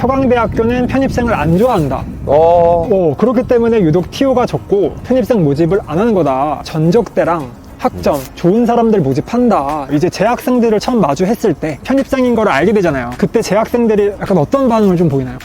서강대학교는 편입생을 안 좋아한다. 어, 어, 그렇기 때문에 유독 TO가 적고 편입생 모집을 안 하는 거다. 전적대랑 학점, 좋은 사람들 모집한다. 이제 재학생들을 처음 마주했을 때 편입생인 걸 알게 되잖아요. 그때 재학생들이 약간 어떤 반응을 좀 보이나요?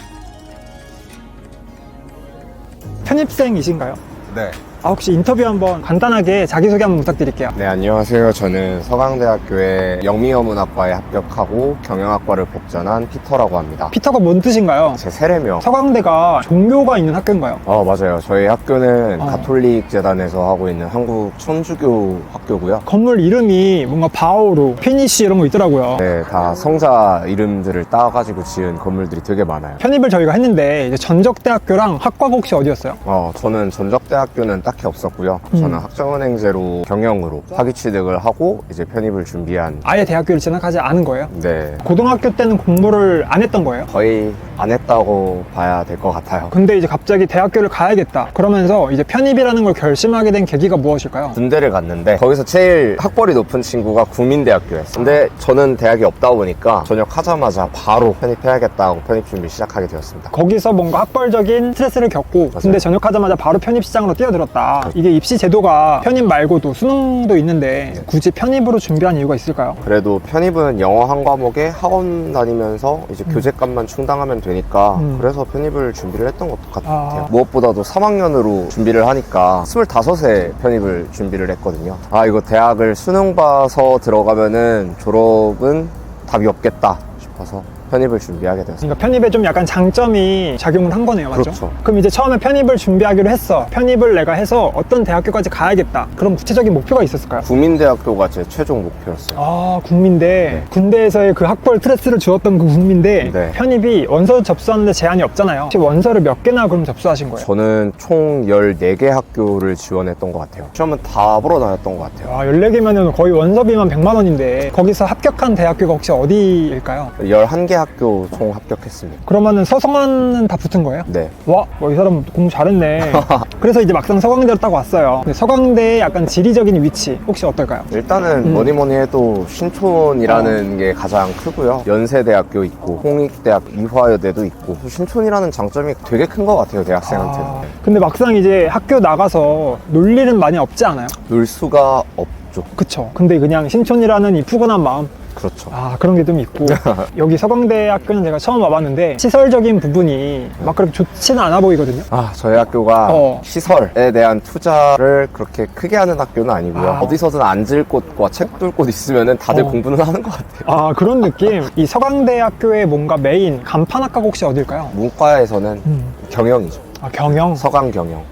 편입생이신가요? 네. 아, 혹시 인터뷰 한번 간단하게 자기소개 한번 부탁드릴게요. 네, 안녕하세요. 저는 서강대학교의 영미어문학과에 합격하고 경영학과를 복전한 피터라고 합니다. 피터가 뭔 뜻인가요? 제 세례명. 서강대가 종교가 있는 학교인가요? 어, 맞아요. 저희 학교는 어. 가톨릭 재단에서 하고 있는 한국 천주교 학교고요. 건물 이름이 뭔가 바오로, 피니쉬 이런 거 있더라고요. 네, 다 성자 이름들을 따가지고 지은 건물들이 되게 많아요. 편입을 저희가 했는데 이제 전적대학교랑 학과가 혹시 어디였어요? 어, 저는 전적대학교는 딱히 없었고요. 음. 저는 학점은행제로 경영으로 학위 취득을 하고 이제 편입을 준비한 아예 대학교를 진학하지 않은 거예요? 네, 고등학교 때는 공부를 안 했던 거예요? 거의 안 했다고 봐야 될 것 같아요. 근데 이제 갑자기 대학교를 가야겠다. 그러면서 이제 편입이라는 걸 결심하게 된 계기가 무엇일까요? 군대를 갔는데 거기서 제일 학벌이 높은 친구가 국민대학교였어요. 근데 저는 대학이 없다 보니까 전역하자마자 바로 편입해야겠다고 편입 준비 시작하게 되었습니다. 거기서 뭔가 학벌적인 스트레스를 겪고 군대 전역하자마자 바로 편입 시장으로 뛰어들었다. 이게 입시 제도가 편입 말고도 수능도 있는데 굳이 편입으로 준비한 이유가 있을까요? 그래도 편입은 영어 한 과목에 학원 다니면서 이제 교재값만 충당하면 되니까 음. 그래서 편입을 준비를 했던 것 같아요. 아. 무엇보다도 3학년으로 준비를 하니까 25세 편입을 준비를 했거든요. 아, 이거 대학을 수능 봐서 들어가면은 졸업은 답이 없겠다 싶어서 편입을 준비하게 되었어요. 그러니까 편입에 좀 약간 장점이 작용을 한 거네요, 맞죠? 그렇죠. 럼 이제 처음에 편입을 준비하기로 했어. 편입을 내가 해서 어떤 대학교까지 가야겠다. 그럼 구체적인 목표가 있었을까요? 국민대학교가 제 최종 목표였어요. 아, 국민대. 군대에서의 그 학벌 스트레스를 주었던 그 국민대. 네. 편입이 원서 접수하는데 제한이 없잖아요. 혹시 원서를 몇 개나 그럼 접수하신 거예요? 저는 총 14개 학교를 지원했던 것 같아요. 시험은 다 보러 다녔던 것 같아요. 아, 14개면은 거의 원서비만 100만 원인데 거기서 합격한 대학교가 혹시 어디일까요? 11개 학교 총 합격했습니다. 그러면은 서성한은 다 붙은 거예요? 네. 와, 뭐이 사람 공부 잘했네. 그래서 이제 막상 서강대로 딱 왔어요. 근데 서강대의 약간 지리적인 위치 혹시 어떨까요? 일단은 음. 뭐니 뭐니 해도 신촌이라는 게 가장 크고요. 연세대학교 있고 홍익대학 이화여대도 있고 신촌이라는 장점이 되게 큰 것 같아요 대학생한테는. 아, 근데 막상 이제 학교 나가서 놀 일은 많이 없지 않아요? 놀 수가 없죠. 그쵸. 근데 그냥 신촌이라는 이 푸근한 마음, 그렇죠. 아, 그런 게 좀 있고. 여기 서강대학교는 제가 처음 와봤는데 시설적인 부분이 막 그렇게 좋지는 않아 보이거든요. 아, 저희 학교가 어. 시설에 대한 투자를 그렇게 크게 하는 학교는 아니고요. 아. 어디서든 앉을 곳과 책둘곳 있으면 다들 어. 공부는 하는 것 같아요. 아, 그런 느낌. 이 서강대학교의 뭔가 메인 간판학과가 혹시 어딜까요? 문과에서는 음. 경영이죠. 아, 경영. 서강 경영.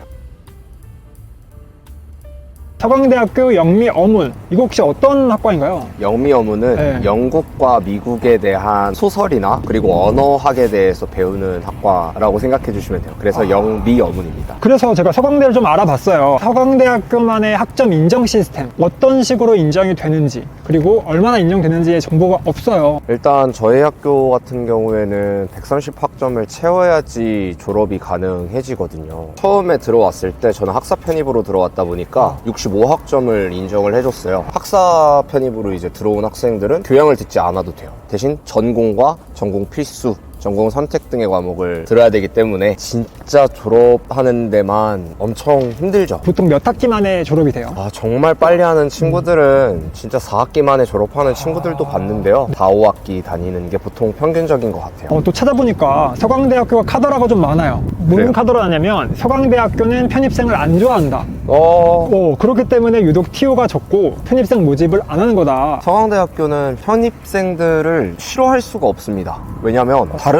서강대학교 영미 어문. 이거 혹시 어떤 학과인가요? 영미어문은 네. 영국과 미국에 대한 소설이나 그리고 언어학에 대해서 배우는 학과라고 생각해 주시면 돼요. 그래서 아. 영미어문입니다. 그래서 제가 서강대를 좀 알아봤어요. 서강대학교만의 학점 인정 시스템. 어떤 식으로 인정이 되는지, 그리고 얼마나 인정되는지의 정보가 없어요. 일단 저희 학교 같은 경우에는 130학점을 채워야지 졸업이 가능해지거든요. 처음에 들어왔을 때 저는 학사 편입으로 들어왔다 보니까 65 학점을 인정을 해줬어요. 학사 편입으로 이제 들어온 학생들은 교양을 듣지 않아도 돼요. 대신 전공과 전공 필수 전공 선택 등의 과목을 들어야 되기 때문에 진짜 졸업하는 데만 엄청 힘들죠. 보통 몇 학기 만에 졸업이 돼요. 아, 정말 빨리 하는 친구들은 진짜 4학기 만에 졸업하는 친구들도 봤는데요. 4, 5학기 다니는 게 보통 평균적인 것 같아요. 어, 또 찾아보니까 서강대학교가 카더라가 좀 많아요. 무슨 그래요? 카더라냐면 서강대학교는 편입생을 안 좋아한다. 어, 어, 그렇기 때문에 유독 TO가 적고 편입생 모집을 안 하는 거다. 서강대학교는 편입생들을 싫어할 수가 없습니다. 왜냐면 다른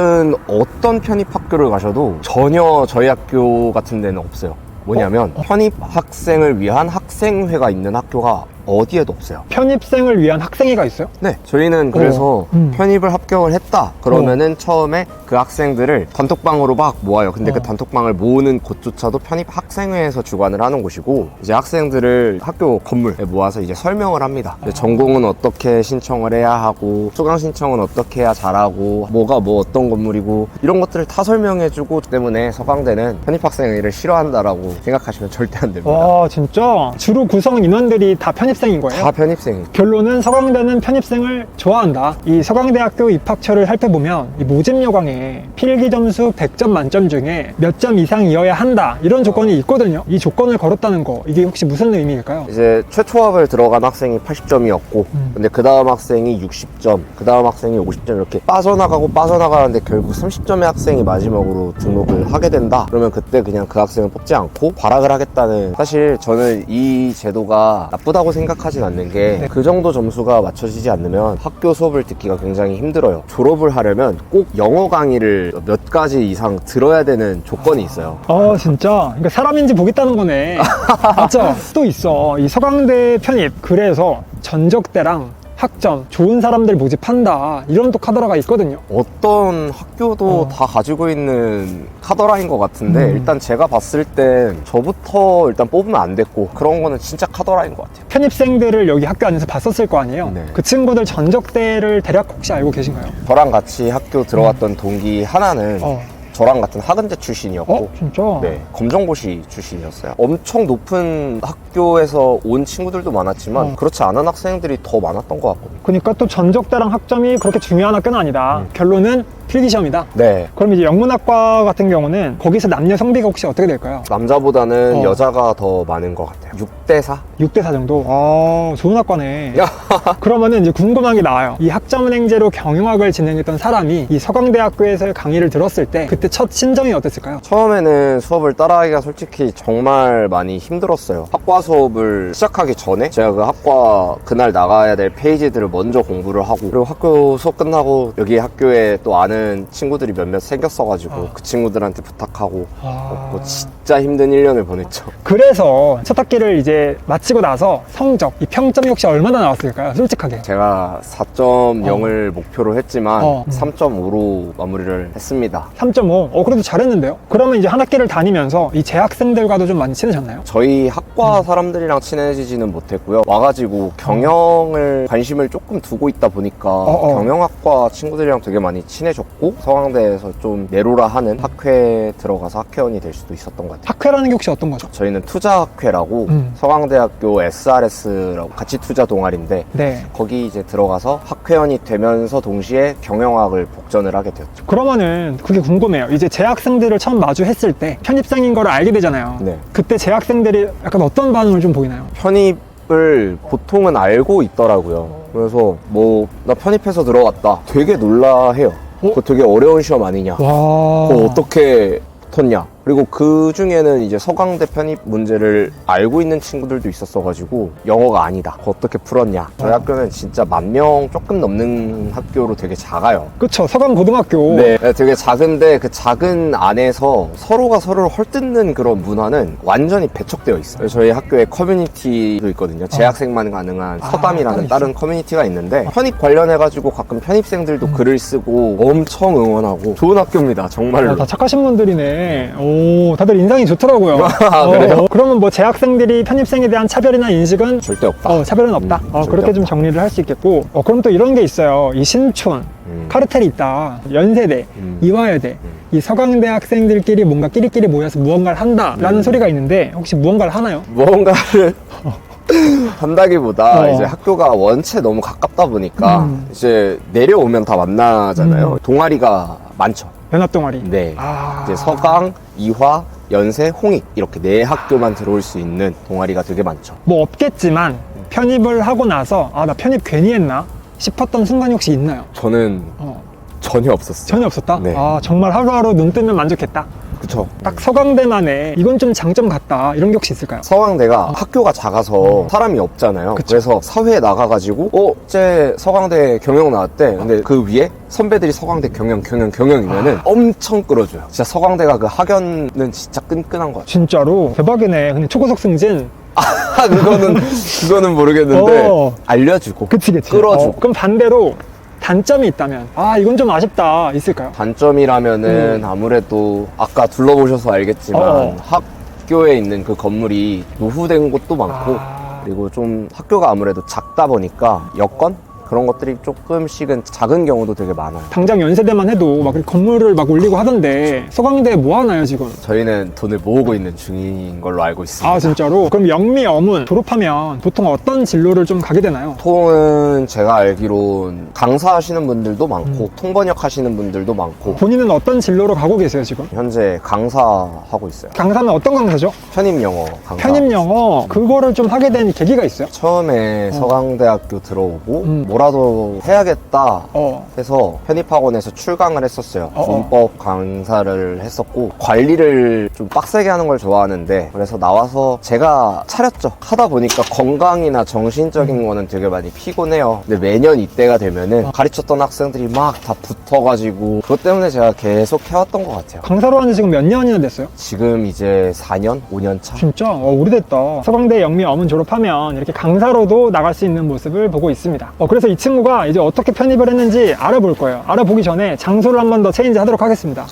어떤 편입 학교를 가셔도 전혀 저희 학교 같은 데는 없어요. 뭐냐면 편입 학생을 위한 학생회가 있는 학교가 어디에도 없어요. 편입생을 위한 학생회가 있어요? 네, 저희는 그래서 어, 음. 편입을 합격을 했다. 그러면은 처음에 그 학생들을 단톡방으로 막 모아요. 근데 어. 그 단톡방을 모으는 곳조차도 편입 학생회에서 주관을 하는 곳이고 이제 학생들을 학교 건물에 모아서 이제 설명을 합니다. 이제 전공은 어떻게 신청을 해야 하고 수강 신청은 어떻게 해야 잘하고 뭐가 뭐 어떤 건물이고 이런 것들을 다 설명해주고 때문에 서강대는 편입 학생회를 싫어한다라고 생각하시면 절대 안 됩니다. 와, 진짜? 주로 구성 인원들이 다 편입생 편입생인 거예요? 다 편입생이. 결론은 서강대는 편입생을 좋아한다. 이 서강대학교 입학처를 살펴보면 이 모집 요강에 필기 점수 100점 만점 중에 몇 점 이상이어야 한다. 이런 조건이 있거든요. 이 조건을 걸었다는 거 이게 혹시 무슨 의미일까요? 이제 최초합을 들어간 학생이 80점이었고 음. 근데 그 다음 학생이 60점 그 다음 학생이 50점 이렇게 빠져나가고 빠져나가는데 결국 30점의 학생이 마지막으로 등록을 하게 된다 그러면 그때 그냥 그 학생을 뽑지 않고 발악을 하겠다는 사실 저는 이 제도가 나쁘다고 생각 하진 않는 게 네. 그 정도 점수가 맞춰지지 않으면 학교 수업을 듣기가 굉장히 힘들어요. 졸업을 하려면 꼭 영어 강의를 몇 가지 이상 들어야 되는 조건이 있어요. 어 진짜? 그러니까 사람인지 보겠다는 거네. 맞죠? 또 있어. 이 서강대 편입. 그래서 전적대랑 학점 좋은 사람들 모집한다 이런 또 카더라가 있거든요 어떤 학교도 어. 다 가지고 있는 카더라인 것 같은데 음. 일단 제가 봤을 땐 저부터 일단 뽑으면 안 됐고 그런 거는 진짜 카더라인 것 같아요. 편입생들을 여기 학교 안에서 봤었을 거 아니에요 네. 그 친구들 전적대를 대략 혹시 알고 계신가요? 저랑 같이 학교 들어갔던 동기 하나는 어, 저랑 같은 학은대 출신이었고 어? 진짜? 네, 검정고시 출신이었어요. 엄청 높은 학교에서 온 친구들도 많았지만 어. 그렇지 않은 학생들이 더 많았던 것 같거든요. 그러니까 또 전적대랑 학점이 그렇게 중요한 학교는 아니다. 음. 결론은 필기시험이다. 네, 그럼 이제 영문학과 같은 경우는 거기서 남녀 성비가 혹시 어떻게 될까요? 남자보다는 어. 여자가 더 많은 것 같아요. 6대 4? 6대 4 정도? 아, 좋은 학과네. 그러면은 이제 궁금한 게 나와요. 이 학점은행제로 경영학을 진행했던 사람이 이 서강대학교에서 강의를 들었을 때 그때 첫 심정이 어땠을까요? 처음에는 수업을 따라하기가 솔직히 정말 많이 힘들었어요. 학과 수업을 시작하기 전에 제가 그 학과 그날 나가야 될 페이지들을 먼저 공부를 하고 그리고 학교 수업 끝나고 여기 학교에 또 아는 친구들이 몇몇 생겼어가지고 아. 그 친구들한테 부탁하고 아, 뭐 진짜 힘든 1년을 보냈죠. 그래서 첫 학기를 이제 마치고 나서 성적, 이 평점이 혹시 얼마나 나왔을까요? 솔직하게. 제가 4.0을 목표로 했지만 어. 3.5로 마무리를 했습니다. 3.5. 어, 그래도 잘했는데요? 그러면 이제 한 학기를 다니면서 이 재학생들과도 좀 많이 친해졌나요? 저희 학과 사람들이랑 친해지지는 못했고요. 와가지고 경영을 관심을 조금 두고 있다 보니까 어. 경영학과 친구들이랑 되게 많이 친해졌고 서강대에서 좀 내로라 하는 학회에 들어가서 학회원이 될 수도 있었던 것 같아요. 학회라는 게 혹시 어떤 거죠? 저희는 투자학회라고 음. 서강대학교 SRS라고 같이 투자 동아리인데 네. 거기 이제 들어가서 학회원이 되면서 동시에 경영학을 복전을 하게 되었죠. 그러면은 그게 궁금해요. 이제 재학생들을 처음 마주했을 때 편입생인 걸 알게 되잖아요. 네. 그때 재학생들이 약간 어떤 반응을 좀 보이나요? 편입 을 보통은 알고 있더라고요. 그래서 뭐 나 편입해서 들어갔다. 되게 놀라해요. 어? 그거 되게 어려운 시험 아니냐. 와. 그거 어떻게 붙었냐. 그리고 그 중에는 이제 서강대 편입 문제를 알고 있는 친구들도 있었어가지고 영어가 아니다. 어떻게 풀었냐. 저희 어. 학교는 진짜 만 명 조금 넘는 학교로 되게 작아요. 그쵸. 서강 고등학교. 네, 되게 작은데 그 작은 안에서 서로가 서로를 헐뜯는 그런 문화는 완전히 배척되어 있어요. 저희 학교에 커뮤니티도 있거든요. 재학생만 가능한 아, 서담이라는 다른 커뮤니티가 있는데 편입 관련해가지고 가끔 편입생들도 음. 글을 쓰고 엄청 응원하고 좋은 학교입니다. 정말로. 아, 다 착하신 분들이네. 오, 다들 인상이 좋더라고요. 아, 그래요? 어, 그러면 뭐 재학생들이 편입생에 대한 차별이나 인식은 절대 없다. 어, 차별은 없다. 음, 어, 절대 그렇게 좀 없다. 정리를 할 수 있겠고. 어, 그럼 또 이런 게 있어요. 이 신촌, 음. 카르텔이 있다. 연세대, 음. 이화여대, 이 서강대 학생들끼리 뭔가 끼리끼리 모여서 무언가를 한다라는 음. 소리가 있는데 혹시 무언가를 하나요? 무언가를 한다기보다 어. 이제 학교가 원체 너무 가깝다 보니까 음. 이제 내려오면 다 만나잖아요. 음. 동아리가 많죠. 연합 동아리. 네. 아. 이제 서강, 이화, 연세, 홍익 이렇게 네 학교만 들어올 수 있는 동아리가 되게 많죠. 뭐 없겠지만 편입을 하고 나서 아 나 편입 괜히 했나 싶었던 순간이 혹시 있나요? 저는 어, 전혀 없었어요. 전혀 없었다. 네. 아 정말 하루하루 눈 뜨면 만족했다. 그쵸. 딱 서강대만의 이건 좀 장점 같다 이런 게 혹시 있을까요? 서강대가 학교가 작아서 사람이 없잖아요. 음. 그쵸. 그래서 사회에 나가가지고 어, 쟤 서강대 경영 나왔대. 근데 그 위에 선배들이 서강대 경영, 경영, 경영이면은 아. 엄청 끌어줘요. 진짜 서강대가 그 학연은 진짜 끈끈한 것 같아요. 진짜로 대박이네. 근데 초고속 승진. 아, 그거는, 그거는 모르겠는데 어. 알려주고. 그치 그치. 끌어주고. 어, 그럼 반대로 단점이 있다면 아 이건 좀 아쉽다 있을까요? 단점이라면은 아무래도 아까 둘러보셔서 알겠지만 음. 어. 학교에 있는 그 건물이 노후된 곳도 많고 아. 그리고 좀 학교가 아무래도 작다 보니까 여건 그런 것들이 조금씩은 작은 경우도 되게 많아요. 당장 연세대만 해도 막 이렇게 건물을 막 올리고 하던데 서강대 뭐 하나요 지금? 저희는 돈을 모으고 있는 중인 걸로 알고 있습니다. 아 진짜로? 그럼 영미 어문 졸업하면 보통 어떤 진로를 좀 가게 되나요? 통은 제가 알기론 강사하시는 분들도 많고 통번역 하시는 분들도 많고 본인은 어떤 진로로 가고 계세요 지금? 현재 강사하고 있어요. 강사는 어떤 강사죠? 편입 영어 강사. 편입 영어 그거를 좀 하게 된 계기가 있어요? 처음에 서강대학교 들어오고 음. 뭐라도 해야겠다 어. 해서 편입학원에서 출강을 했었어요. 어, 어. 문법 강사를 했었고 관리를 좀 빡세게 하는 걸 좋아하는데 그래서 나와서 제가 차렸죠. 하다 보니까 건강이나 정신적인 음. 거는 되게 많이 피곤해요. 근데 매년 이때가 되면은 가르쳤던 학생들이 막 다 붙어가지고 그것 때문에 제가 계속 해왔던 것 같아요. 강사로 한 지 지금 몇 년이나 됐어요? 지금 이제 4년, 5년 차. 진짜 어, 오래됐다. 서강대 영미 어문 졸업하면 이렇게 강사로도 나갈 수 있는 모습을 보고 있습니다. 어, 그래서 이 친구가 이제 어떻게 편입을 했는지 알아볼 거예요. 알아보기 전에 장소를 한 번 더 체인지 하도록 하겠습니다.